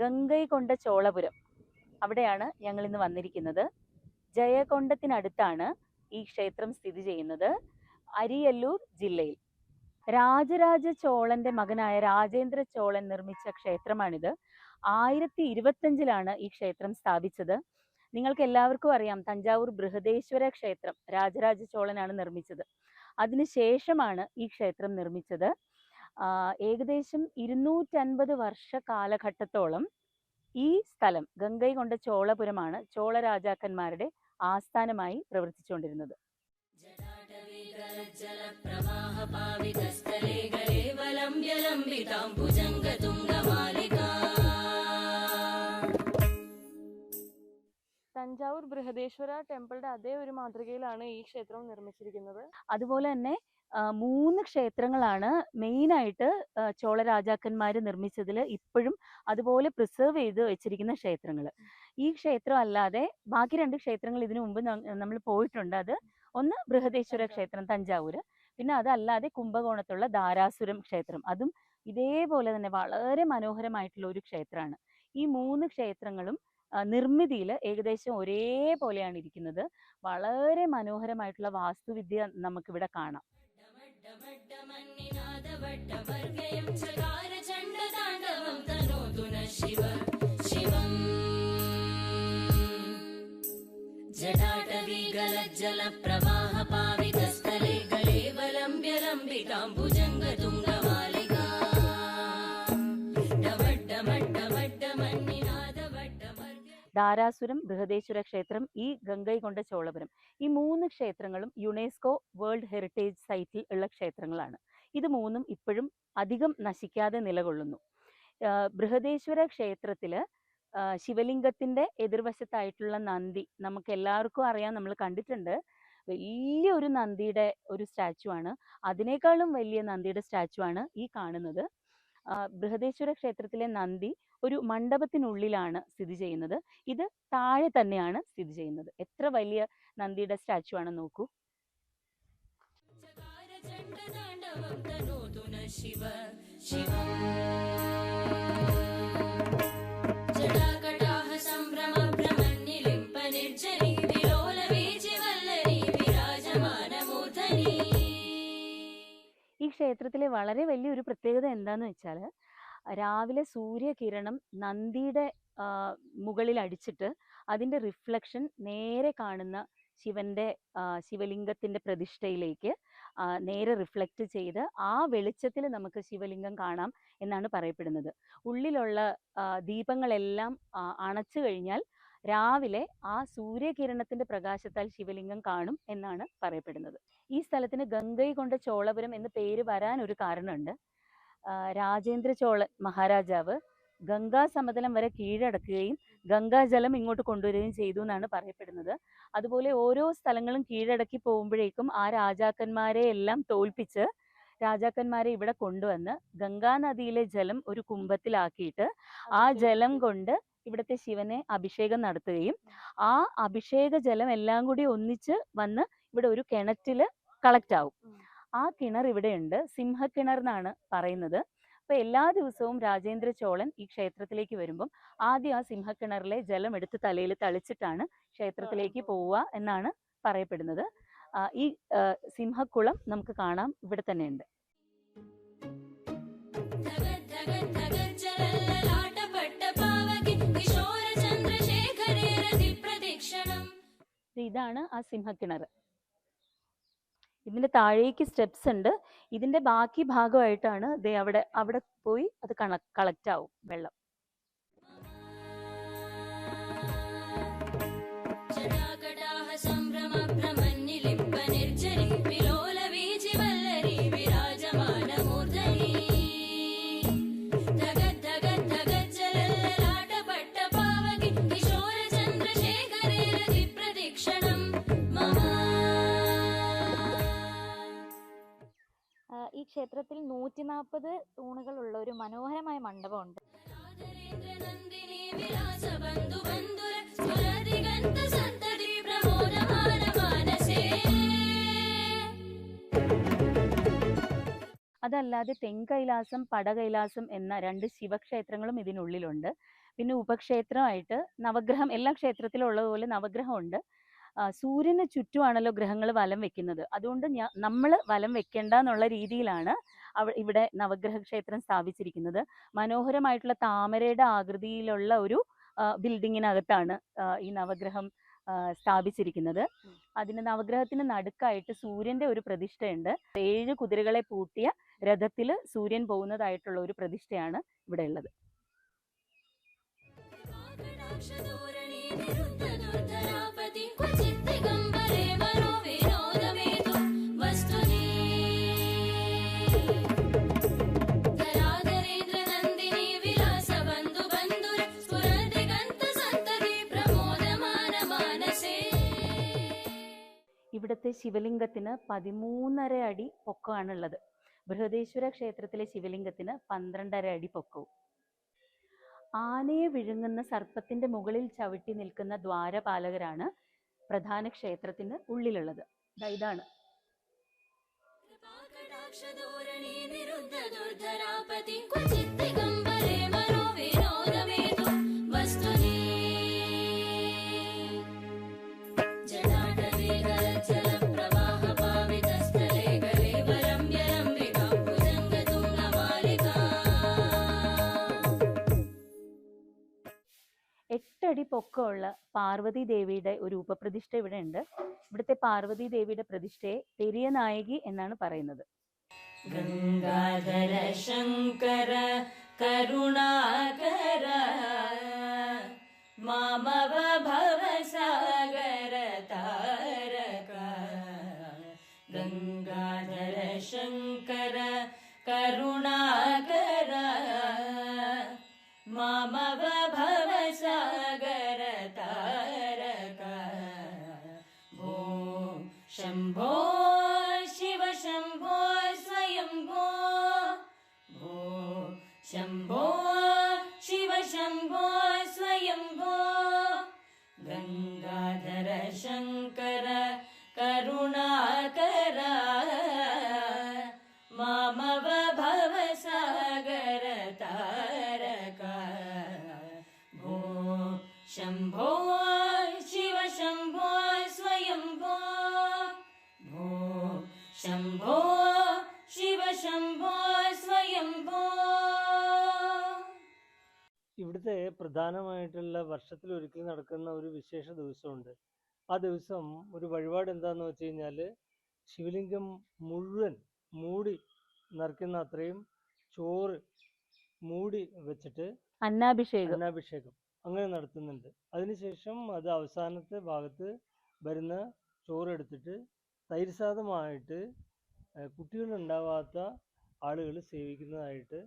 ഗംഗൈകൊണ്ട ചോളപുരം. അവിടെയാണ് ഞങ്ങൾ ഇന്ന് വന്നിരിക്കുന്നത്. ജയകൊണ്ടത്തിനടുത്താണ് ഈ ക്ഷേത്രം സ്ഥിതി ചെയ്യുന്നത്. അരിയല്ലൂർ ജില്ലയിൽ. രാജരാജ ചോളന്റെ മകനായ രാജേന്ദ്ര ചോളൻ നിർമ്മിച്ച ക്ഷേത്രമാണിത്. ആയിരത്തി ഇരുപത്തഞ്ചിലാണ് ഈ ക്ഷേത്രം സ്ഥാപിച്ചത്. നിങ്ങൾക്ക് എല്ലാവർക്കും അറിയാം തഞ്ചാവൂർ ബൃഹദേശ്വര ക്ഷേത്രം രാജരാജ ചോളനാണ് നിർമ്മിച്ചത്. അതിനുശേഷമാണ് ഈ ക്ഷേത്രം നിർമ്മിച്ചത്. ഏകദേശം ഇരുന്നൂറ്റൻപത് വർഷ കാലഘട്ടത്തോളം ഈ സ്ഥലം ഗംഗൈ കൊണ്ട ചോളപുരമാണ് ചോള രാജാക്കന്മാരുടെ ആസ്ഥാനമായി പ്രവർത്തിച്ചുകൊണ്ടിരുന്നത്. ജലപ്രവാഹ പാവിതസ്ഥലേ ഗലേ വലംബ്യലംബിതാം ഭുജംഗതുംഗമാല തഞ്ചാവൂർ ബൃഹദേശ്വര ടെമ്പിളിന്റെ അതേ ഒരു മാതൃകയിലാണ് ഈ ക്ഷേത്രം നിർമ്മിച്ചിരിക്കുന്നത്. അതുപോലെ തന്നെ മൂന്ന് ക്ഷേത്രങ്ങളാണ് മെയിനായിട്ട് ചോള രാജാക്കന്മാർ നിർമ്മിച്ചതിൽ ഇപ്പോഴും അതുപോലെ പ്രിസർവ് ചെയ്ത് വെച്ചിരിക്കുന്ന ക്ഷേത്രങ്ങൾ ഈ ക്ഷേത്രം അല്ലാതെ ബാക്കി രണ്ട് ക്ഷേത്രങ്ങൾ ഇതിനു മുമ്പ് നമ്മൾ പോയിട്ടുണ്ട്. അത് ഒന്ന് ബൃഹദേശ്വര ക്ഷേത്രം തഞ്ചാവൂര്. പിന്നെ അതല്ലാതെ കുംഭകോണത്തുള്ള ധാരാസുരം ക്ഷേത്രം. അതും ഇതേപോലെ തന്നെ വളരെ മനോഹരമായിട്ടുള്ള ഒരു ക്ഷേത്രമാണ്. ഈ മൂന്ന് ക്ഷേത്രങ്ങളും നിർമ്മിതിയിൽ ഏകദേശം ഒരേപോലെയാണ് ഇരിക്കുന്നത്. വളരെ മനോഹരമായിട്ടുള്ള വാസ്തുവിദ്യ നമുക്കിവിടെ കാണാം. ജടാടവി ഗലജ്ജല പ്രവാഹ പാവിതസ്ഥലേ ഗലേവലംബ്യ ലംബികാംബുജ ധാരാസുരം ബൃഹദേശ്വര ക്ഷേത്രം ഈ ഗംഗൈകൊണ്ട ചോളപുരം. ഈ മൂന്ന് ക്ഷേത്രങ്ങളും യുനെസ്കോ വേൾഡ് ഹെറിറ്റേജ് സൈറ്റിൽ ഉള്ള ക്ഷേത്രങ്ങളാണ്. ഇത് മൂന്നും ഇപ്പോഴും അധികം നശിക്കാതെ നിലകൊള്ളുന്നു. ബൃഹദേശ്വര ക്ഷേത്രത്തിൽ ശിവലിംഗത്തിന്റെ എതിർവശത്തായിട്ടുള്ള നന്ദി നമുക്ക് എല്ലാവർക്കും അറിയാം നമ്മൾ കണ്ടിട്ടുണ്ട്. വലിയൊരു നന്ദിയുടെ ഒരു സ്റ്റാച്ചു ആണ് അതിനേക്കാളും വലിയ നന്ദിയുടെ സ്റ്റാച്ചു ആണ് ഈ കാണുന്നത്. ബൃഹദേശ്വര ക്ഷേത്രത്തിലെ നന്ദി ഒരു മണ്ഡപത്തിനുള്ളിലാണ് സ്ഥിതി ചെയ്യുന്നത്. ഇത് താഴെ തന്നെയാണ് സ്ഥിതി ചെയ്യുന്നത്. എത്ര വലിയ നന്ദിയുടെ സ്റ്റാച്ചു ആണെന്ന് നോക്കൂ. ഈ ക്ഷേത്രത്തിലെ വളരെ വലിയൊരു പ്രത്യേകത എന്താന്ന് വെച്ചാൽ രാവിലെ സൂര്യകിരണം നന്ദിയുടെ മുകളിൽ അടിച്ചിട്ട് അതിന്റെ റിഫ്ലക്ഷൻ നേരെ കാണുന്ന ശിവന്റെ ശിവലിംഗത്തിന്റെ പ്രതിഷ്ഠയിലേക്ക് നേരെ റിഫ്ലക്റ്റ് ചെയ്ത് ആ വെളിച്ചത്തിൽ നമുക്ക് ശിവലിംഗം കാണാം എന്നാണ് പറയപ്പെടുന്നത്. ഉള്ളിലുള്ള ദീപങ്ങളെല്ലാം അണച്ചു കഴിഞ്ഞാൽ രാവിലെ ആ സൂര്യകിരണത്തിന്റെ പ്രകാശത്താൽ ശിവലിംഗം കാണും എന്നാണ് പറയപ്പെടുന്നത്. ഈ സ്ഥലത്തിന് ഗംഗൈ കൊണ്ട ചോളപുരം എന്ന് പേര് വരാൻ ഒരു കാരണമുണ്ട്. രാജേന്ദ്ര ചോളൻ മഹാരാജാവ് ഗംഗാ സമതലം വരെ കീഴടക്കുകയും ഗംഗാജലം ഇങ്ങോട്ട് കൊണ്ടുവരികയും ചെയ്തു എന്നാണ് പറയപ്പെടുന്നത്. അതുപോലെ ഓരോ സ്ഥലങ്ങളും കീഴടക്കി പോകുമ്പോഴേക്കും ആ രാജാക്കന്മാരെ എല്ലാം തോൽപ്പിച്ച് രാജാക്കന്മാരെ ഇവിടെ കൊണ്ടുവന്ന് ഗംഗാ നദിയിലെ ജലം ഒരു കുംഭത്തിലാക്കിയിട്ട് ആ ജലം കൊണ്ട് ഇവിടുത്തെ ശിവനെ അഭിഷേകം നടത്തുകയും ആ അഭിഷേക ജലം എല്ലാം കൂടി ഒന്നിച്ച് വന്ന് ഇവിടെ ഒരു കിണറ്റിൽ കളക്ട് ആവും. ആ കിണർ ഇവിടെയുണ്ട്. സിംഹക്കിണർ എന്നാണ് പറയുന്നത്. അപ്പൊ എല്ലാ ദിവസവും രാജേന്ദ്ര ചോളൻ ഈ ക്ഷേത്രത്തിലേക്ക് വരുമ്പം ആദ്യം ആ സിംഹക്കിണറിലെ ജലം എടുത്ത് തലയിൽ തളിച്ചിട്ടാണ് ക്ഷേത്രത്തിലേക്ക് പോവുക എന്നാണ് പറയപ്പെടുന്നത്. ഈ സിംഹക്കുളം നമുക്ക് കാണാം. ഇവിടെ തന്നെ ഉണ്ട് ഇതാണ് ആ സിംഹക്കിണർ. ഇതിന്റെ താഴേക്ക് സ്റ്റെപ്സ് ഉണ്ട്. ഇതിന്റെ ബാക്കി ഭാഗമായിട്ടാണ് ദേ അവിടെ അവിടെ പോയി അത് കളക്ട് ആവും വെള്ളം. ക്ഷേത്രത്തിൽ നൂറ്റി നാൽപ്പത് തൂണുകളുള്ള ഒരു മനോഹരമായ മണ്ഡപമുണ്ട്. അതല്ലാതെ തെങ്കൈലാസം പടകൈലാസം എന്ന രണ്ട് ശിവക്ഷേത്രങ്ങളും ഇതിനുള്ളിലുണ്ട്. പിന്നെ ഉപക്ഷേത്രമായിട്ട് നവഗ്രഹം എല്ലാ ക്ഷേത്രത്തിലും ഉള്ളതുപോലെ നവഗ്രഹമുണ്ട്. സൂര്യന് ചുറ്റുമാണല്ലോ ഗ്രഹങ്ങൾ വലം വെക്കുന്നത്. അതുകൊണ്ട് നമ്മൾ വലം വെക്കേണ്ട എന്നുള്ള രീതിയിലാണ് ഇവിടെ നവഗ്രഹ ക്ഷേത്രം സ്ഥാപിച്ചിരിക്കുന്നത്. മനോഹരമായിട്ടുള്ള താമരയുടെ ആകൃതിയിലുള്ള ഒരു ബിൽഡിങ്ങിനകത്താണ് ഈ നവഗ്രഹം സ്ഥാപിച്ചിരിക്കുന്നത്. അതിന് നവഗ്രഹത്തിന് നടുക്കായിട്ട് സൂര്യന്റെ ഒരു പ്രതിഷ്ഠയുണ്ട്. ഏഴ് കുതിരകളെ പൂട്ടിയ രഥത്തിൽ സൂര്യൻ പോകുന്നതായിട്ടുള്ള ഒരു പ്രതിഷ്ഠയാണ് ഇവിടെ ഉള്ളത് ഇവിടുത്തെ ശിവലിംഗത്തിന് പതിമൂന്നര അടി പൊക്കമാണുള്ളത് ബൃഹദേശ്വര ക്ഷേത്രത്തിലെ ശിവലിംഗത്തിന് പന്ത്രണ്ടര അടി പൊക്കവും ആനയെ വിഴുങ്ങുന്ന സർപ്പത്തിന്റെ മുകളിൽ ചവിട്ടി നിൽക്കുന്ന ദ്വാരപാലകരാണ് പ്രധാന ക്ഷേത്രത്തിന് ഉള്ളിലുള്ളത്. ഇതാണ്. ൂരണി നിരുദ്ധ ദുർധരാപതി അഞ്ചടി പൊക്കമുള്ള പാർവതി ദേവിയുടെ ഒരു ഉപപ്രതിഷ്ഠ ഇവിടെ ഉണ്ട് ഇവിടുത്തെ പാർവതി ദേവിയുടെ പ്രതിഷ്ഠയെ പെരിയ നായകി എന്നാണ് പറയുന്നത്. ഗംഗാധര ശങ്കര കരുണാകര മാമവ ഭവസാഗര താരക. ഗംഗാധര ശങ്കര കരുണാകര മാമ गङ्गाधर शङ्कर करुणाकर मामव भवसागर तारक। भो शम्भो शिव शम्भो स्वयम्भो भो शम्भो शिव शम्भो स्वयम्भो ഇവിടുത്തെ പ്രധാനമായിട്ടുള്ള വർഷത്തിൽ ഒരിക്കൽ നടക്കുന്ന ഒരു വിശേഷ ദിവസമുണ്ട്. ആ ദിവസം ഒരു വഴിപാട് എന്താന്ന് വെച്ച് കഴിഞ്ഞാൽ ശിവലിംഗം മുഴുവൻ മൂടി നിറയ്ക്കുന്ന അത്രയും ചോറ് മൂടി വെച്ചിട്ട് അന്നാഭിഷേകം. അന്നാഭിഷേകം അങ്ങനെ നടത്തുന്നുണ്ട്. അതിനുശേഷം അത് അവസാനത്തെ ഭാഗത്ത് വരുന്ന ചോറ് എടുത്തിട്ട് തൈര് സാദമായിട്ട് കുട്ടികളുണ്ടാവാത്ത ആളുകൾ സേവിക്കുന്നതായിട്ട്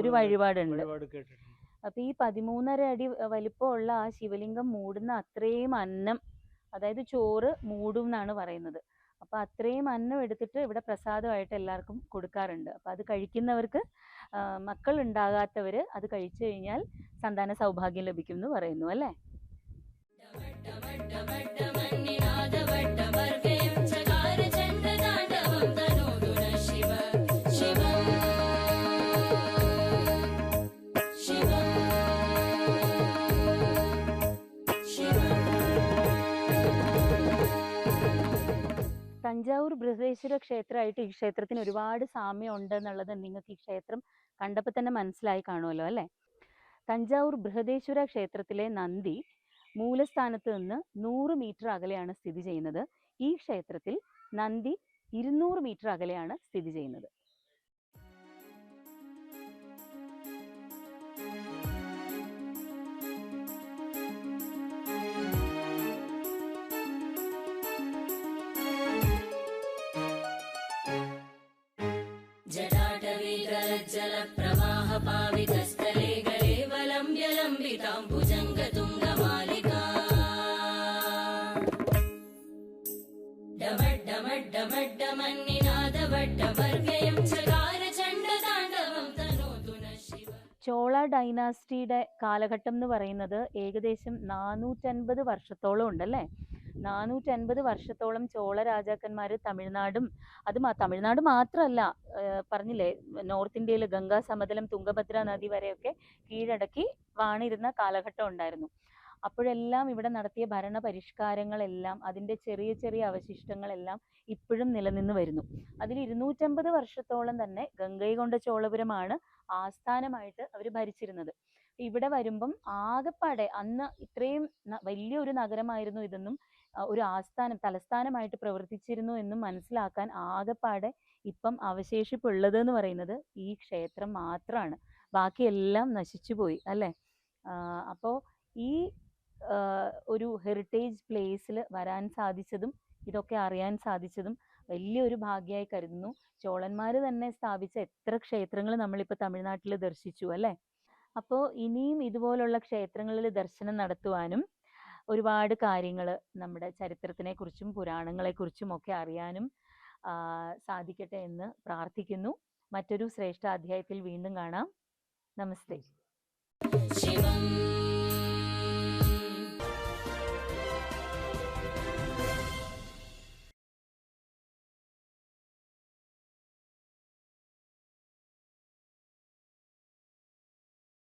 ഒരു വഴിപാടുണ്ട്. അപ്പൊ ഈ പതിമൂന്നര അടി വലിപ്പമുള്ള ആ ശിവലിംഗം മൂടുന്ന അത്രയും അന്നം അതായത് ചോറ് മൂടും എന്നാണ് പറയുന്നത്. അപ്പൊ അത്രയും അന്നം എടുത്തിട്ട് ഇവിടെ പ്രസാദമായിട്ട് എല്ലാവർക്കും കൊടുക്കാറുണ്ട്. അപ്പൊ അത് കഴിക്കുന്നവർക്ക് മക്കൾ ഉണ്ടാകാത്തവര് അത് കഴിച്ചു കഴിഞ്ഞാൽ സന്താന സൗഭാഗ്യം ലഭിക്കും എന്ന് പറയുന്നു അല്ലേ? തഞ്ചാവൂർ ബൃഹദേശ്വര ക്ഷേത്രമായിട്ട് ഈ ക്ഷേത്രത്തിന് ഒരുപാട് സാമ്യം ഉണ്ട് എന്നുള്ളത് നിങ്ങൾക്ക് ഈ ക്ഷേത്രം കണ്ടപ്പോൾ തന്നെ മനസ്സിലായി കാണുമല്ലോ അല്ലേ? തഞ്ചാവൂർ ബൃഹദേശ്വര ക്ഷേത്രത്തിലെ നന്ദി മൂലസ്ഥാനത്ത് നിന്ന് നൂറ് മീറ്റർ അകലെയാണ് സ്ഥിതി ചെയ്യുന്നത്. ഈ ക്ഷേത്രത്തിൽ നന്ദി ഇരുന്നൂറ് മീറ്റർ അകലെയാണ് സ്ഥിതി ചെയ്യുന്നത്. जटाटवीगलज्जलप्रवाहपावितस्थले गलेवलम्ब्य लम्बितां भुजङ्गतुङ्गमालिका डमड्डमड्डमड्डमन्निनादवड्डवर्गयं चकार चण्डताण्डवं तनोतु नः शिव ചോള ഡൈനാസ്റ്റിയുടെ കാലഘട്ടം എന്ന് പറയുന്നത് ഏകദേശം നാനൂറ്റൻപത് വർഷത്തോളം ഉണ്ടല്ലേ നാനൂറ്റൻപത് വർഷത്തോളം ചോള രാജാക്കന്മാർ തമിഴ്നാടും അത് തമിഴ്നാട് മാത്രമല്ല പറഞ്ഞില്ലേ നോർത്ത് ഇന്ത്യയിൽ ഗംഗാ സമതലം തുംഗഭദ്ര നദി വരെയൊക്കെ കീഴടക്കി വാണിരുന്ന കാലഘട്ടം ഉണ്ടായിരുന്നു. അപ്പോഴെല്ലാം ഇവിടെ നടത്തിയ ഭരണ പരിഷ്കാരങ്ങളെല്ലാം അതിന്റെ ചെറിയ ചെറിയ അവശിഷ്ടങ്ങളെല്ലാം ഇപ്പോഴും നിലനിന്ന് വരുന്നു. അതിൽ ഇരുന്നൂറ്റമ്പത് വർഷത്തോളം തന്നെ ഗംഗൈകൊണ്ട ചോളപുരമാണ് ആസ്ഥാനമായിട്ട് അവർ ഭരിച്ചിരുന്നത്. ഇവിടെ വരുമ്പം ആകെപ്പാടെ അന്ന് ഇത്രയും വലിയ വലിയൊരു നഗരമായിരുന്നു ഇതെന്നും ഒരു ആസ്ഥാനം തലസ്ഥാനമായിട്ട് പ്രവർത്തിച്ചിരുന്നു എന്നും മനസ്സിലാക്കാൻ ആകെപ്പാടെ ഇപ്പം അവശേഷിപ്പുള്ളത് എന്ന് പറയുന്നത് ഈ ക്ഷേത്രം മാത്രമാണ് ബാക്കിയെല്ലാം നശിച്ചുപോയി അല്ലേ? അപ്പോൾ ഈ ഒരു ഹെറിറ്റേജ് പ്ലേസിൽ വരാൻ സാധിച്ചതും ഇതൊക്കെ അറിയാൻ സാധിച്ചതും വലിയൊരു ഭാഗ്യമായി കരുതുന്നു. ചോളന്മാർ തന്നെ സ്ഥാപിച്ച എത്ര ക്ഷേത്രങ്ങൾ നമ്മളിപ്പോൾ തമിഴ്നാട്ടിൽ ദർശിച്ചു അല്ലേ? അപ്പോൾ ഇനിയും ഇതുപോലുള്ള ക്ഷേത്രങ്ങളിൽ ദർശനം നടത്തുവാനും ഒരുപാട് കാര്യങ്ങൾ നമ്മുടെ ചരിത്രത്തിനെ കുറിച്ചും പുരാണങ്ങളെക്കുറിച്ചും ഒക്കെ അറിയാനും സാധിക്കട്ടെ എന്ന് പ്രാർത്ഥിക്കുന്നു. മറ്റൊരു ശ്രേഷ്ഠ അധ്യായത്തിൽ വീണ്ടും കാണാം. നമസ്തേ. ശിവം